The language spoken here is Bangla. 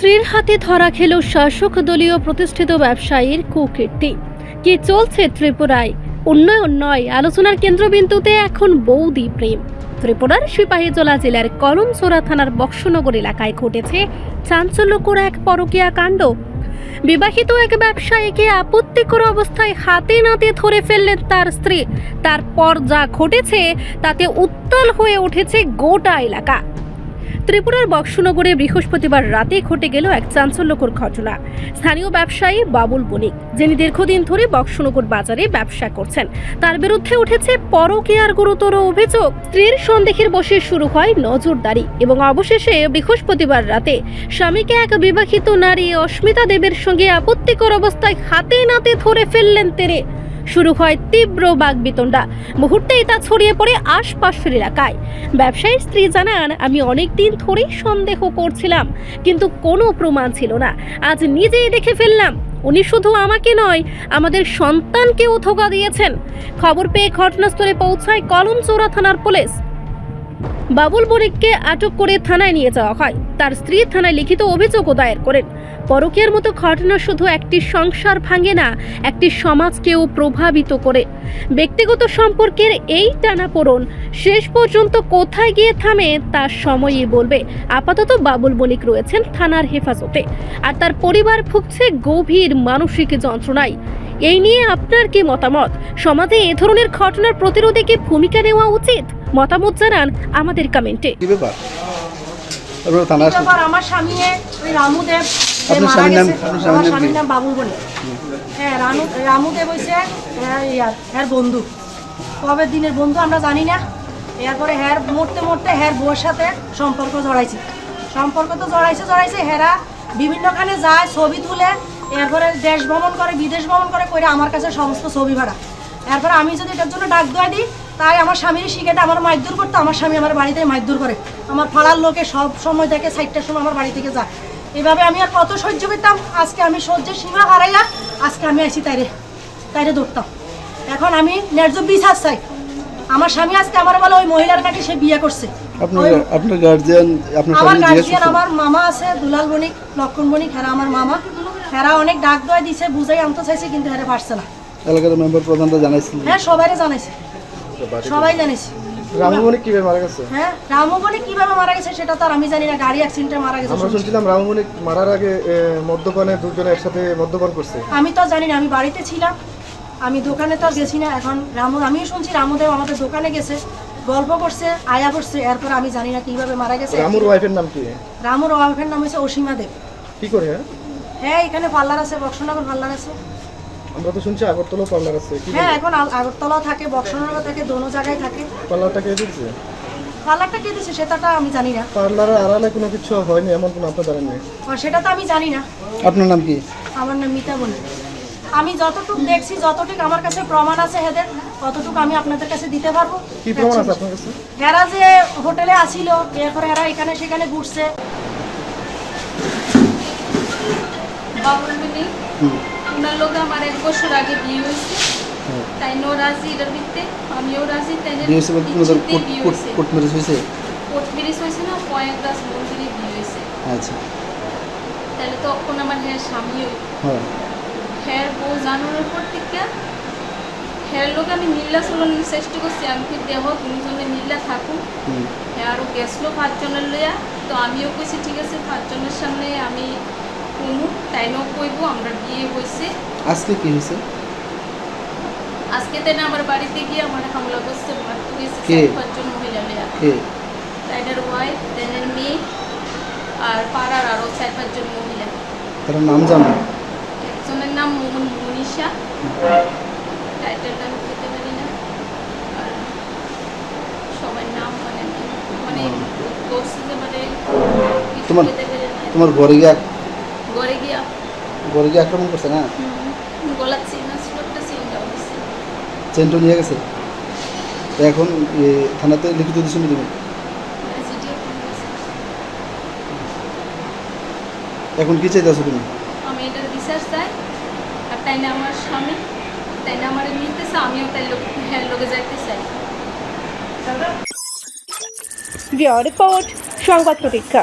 স্ত্রীর হাতে ধরা খেল শাসক দলীয় প্রতিষ্ঠিত ব্যবসায়ীর কুকীর্তি। কি চলছে ত্রিপুরায়? উন্নয়ন নয়, আলোচনার কেন্দ্রবিন্দুতে এখন বৌদি প্রেম। ত্রিপুরার সিপাহীজলা জেলার কলমসোরা থানার বক্সনগর এলাকায় ঘটেছে চাঞ্চল্যকর এক পরকীয়া কাণ্ড। বিবাহিত এক ব্যবসায়ীকে আপত্তিকর অবস্থায় হাতে নাতে ধরে ফেললেন তার স্ত্রী। তারপর যা ঘটেছে, তাতে উত্তাল হয়ে উঠেছে গোটা এলাকা। ত্রিপুরার বক্সনগরে বৃহস্পতিবার রাতে ঘটে গেল এক চাঞ্চল্যকর ঘটনা। স্থানীয় ব্যবসায়ী বাবুল বণিক, যিনি দীর্ঘদিন ধরে বক্সনগর বাজারে ব্যবসা করছেন, তার বিরুদ্ধে উঠেছে পরকীয়ার গুরুতর অভিযোগ। স্ত্রীর সন্দেহের বসে শুরু হয় নজরদারি এবং অবশেষে বৃহস্পতিবার রাতে স্বামীকে এক বিবাহিত নারী অস্মিতা দেবের সঙ্গে আপত্তিকর অবস্থায় হাতে নাতে ধরে ফেললেন তেরে শুরু হয় তীব্র বাগবিতণ্ডা। মুহূর্তেই তা ছড়িয়ে পড়ে আশপাশের এলাকায়। ব্যবসায়ীর স্ত্রী জানান, আমি অনেক দিন ধরেই সন্দেহ করছিলাম, কিন্তু কোনো প্রমাণ ছিল না। আজ নিজেই দেখে ফেললাম। উনি শুধু আমাকে নয়, আমাদের সন্তানকেও ধোকা দিয়েছেন। খবর পেয়ে ঘটনাস্থলে পৌঁছায় কলমচৌরা থানার পুলিশ। বাবুল বণিককে আটক করে থানায় নিয়ে যাওয়া হয়। তার স্ত্রী থানায় লিখিত অভিযোগও দায়ের করেন। পরকীয়ার মতো ঘটনা শুধু একটি সংসার ভাঙে না, একটি সমাজকেও প্রভাবিত করে। ব্যক্তিগত সম্পর্কের এই টানাপোড়ন শেষ পর্যন্ত কোথায় গিয়ে থামে, তা সময়ই বলবে। আপাতত বাবুল বণিক রয়েছেন থানার হেফাজতে। আর তার পরিবার ভুগছে গভীর মানসিক যন্ত্রণায়। এই নিয়ে আপনার কি মতামত? সমাজে এ ধরনের ঘটনার প্রতিরোধে কি ভূমিকা নেওয়া উচিত? মতামত জানান আমাদের কমেন্টে কি ব্যাপার? আমার স্বামী ওই রামুদেব আপনার স্বামীর নাম- আপনার স্বামীর নাম বাবুল বলে। হ্যাঁ রানু রামুদেব হয়েছে হ্যাঁ ইয়ার বন্ধু। কবে দিনের বন্ধু আমরা জানি না। এরপরে হ্যার মরতে মরতে হ্যার বউয়ের সাথে সম্পর্ক জড়াইছে। সম্পর্ক তো জড়াইছে জড়াইছে হেরা বিভিন্নখানে যায় ছবি তুলে এরপরে দেশ ভ্রমণ করে বিদেশ ভ্রমণ করে করে আমার কাছে সমস্ত ছবি ভাড়া। এরপরে আমি যদি এটার জন্য ডাক দেওয়া দিই তাই আমার স্বামীর শিখেটা আমার মারধর করতো আমার স্বামী আমার বাড়িতে মারধর করে। আমার পাড়ার লোকে সব সময় থেকে সাইডটার সময় আমার বাড়ি থেকে যায়। এভাবে আমি আর কত সহ্য করতাম আজকে আমি সহ্যের সীমা হারাইয়া আজকে আমি আইছি তাইরে তাইরে ধরতাম। এখন আমি ন্যায্য বিচার চাই। আমার স্বামী আজকে আমার বলে ওই মহিলার কাছে সে বিয়ে করছে। আমার গার্জিয়ান আমার মামা আছে দুলাল বণিক লক্ষণ বণিক হেরা আমার মামা। হেরা অনেক ডাক দেওয়া দিছে বুঝাই আনতে চাইছে কিন্তু হেরা পারছে না। এলাকার মেম্বার প্রধানরা জানাইছিলেন হ্যাঁ সবাইরে জানাইছে। সবাই জানিস রামমণি কীভাবে মারা গেছে? হ্যাঁ কীভাবে মারা গেছে সেটা তো আর আমি জানি না গাড়ি অ্যাক্সিডেন্টে মারা গেছে আমরা শুনছিলাম মারার আগে মদ্যপানে দুজনে একসাথে মদ্যপান করছে। আমি তো জানি না আমি বাড়িতে ছিলাম আমি দোকানে তো গেছি না এখন রামু আমিও শুনছি রামুদেব আমাদের দোকানে গেছে গল্প করছে আয়া করছে এরপর আমি জানি না কীভাবে মারা গেছে। রামুর ওয়াইফের নাম কি? রামুর ওয়াইফের নাম হচ্ছে অসীমা দেব। কি করে হ্যাঁ এখানে পার্লার আছে বক্সনগর পার্লার আছে। আমরা তো শুনছি আগরতলা পার্লার আছে। হ্যাঁ এখন আগরতলা থাকে বক্সনগর থাকে দোনো জায়গায় থাকে। পার্লারটা কে দিচ্ছে পার্লারটা কে দিছে সেটাটা আমি জানি না। পার্লারের আড়ালে কোনো কিছু হয়নি এমন কোনো আপনার জানেন আর সেটা তো আমি জানি না। আপনার নাম কি? আমার নাম মিতা বলি। আমি যতটুকু দেখছি যতটুকু আমার কাছে প্রমাণ আছে হেদের ততটুকু আমি আপনাদের কাছে দিতে পারব। কি প্রমাণ আছে আপনার কাছে? হেরা যে হোটেলে আসিল এরপরে হেরা এখানে সেখানে ঘুরছে। বাবুল মিনি ওনার লোক আমার এক বছর আগে বিয়ে হয়েছে। তাই নো রাজি এটার ভিত্তে। আমিও রাজি তাই বিয়ে হয়েছে বলতে তোমাদের কোর্ট কোর্ট ম্যারেজ হয়েছে? কোর্ট ম্যারেজ হয়েছে না কয়েক দাস মন্দিরে বিয়ে হয়েছে। আচ্ছা। তাহলে তখন আমার হ্যাঁ স্বামী হ্যাঁ। হ্যাঁ বউ জানানোর পর থেকে হ্যাঁ লোক আমি মিল্লা চলানোর চেষ্টা করছি আমি দেহ দুজনে মিল্লা হুম। হ্যাঁ আরও গেছিল পাঁচজনের লইয়া। তো আমিও কইছি ঠিক আছে পাঁচজনের সামনে আমি কোনো তাইনও কইব আমরা বিয়ে হয়েছে আজকে কি হয়েছে আজকে তাই না আমার বাড়িতে গিয়ে আমার হামলা করছে মারতে গেছে? চার পাঁচজন মহিলা লইয়া। কে? তাইনের ওয়াইফ তাইনের মেয়ে আর পাড়ার আরও চার পাঁচজন মহিলা। তার নাম জানো? একজনের নাম মোহন মনীষা। টাইটেলটা আমি খেতে পারি না। আর সবার নাম মানে মানে মানে তোমার- না। ঘরে গিয়া গিয়ে আক্রমণ করছে না? চেনটো নিয়ে গেছে? এখন থানাতে লিখিত দিচ্ছি দেবেন চিঠিও ফোন গেছে এখন কি চাইতেছো তুমি? আমি এটার বিচার চাই আর তাই না আমার স্বামী তাই না আমার নিতেছে আমিও তাই লোক হ্যাঁ লোকে যাইতে চাই। রিপোর্ট সংবাদ প্রতীক্ষা।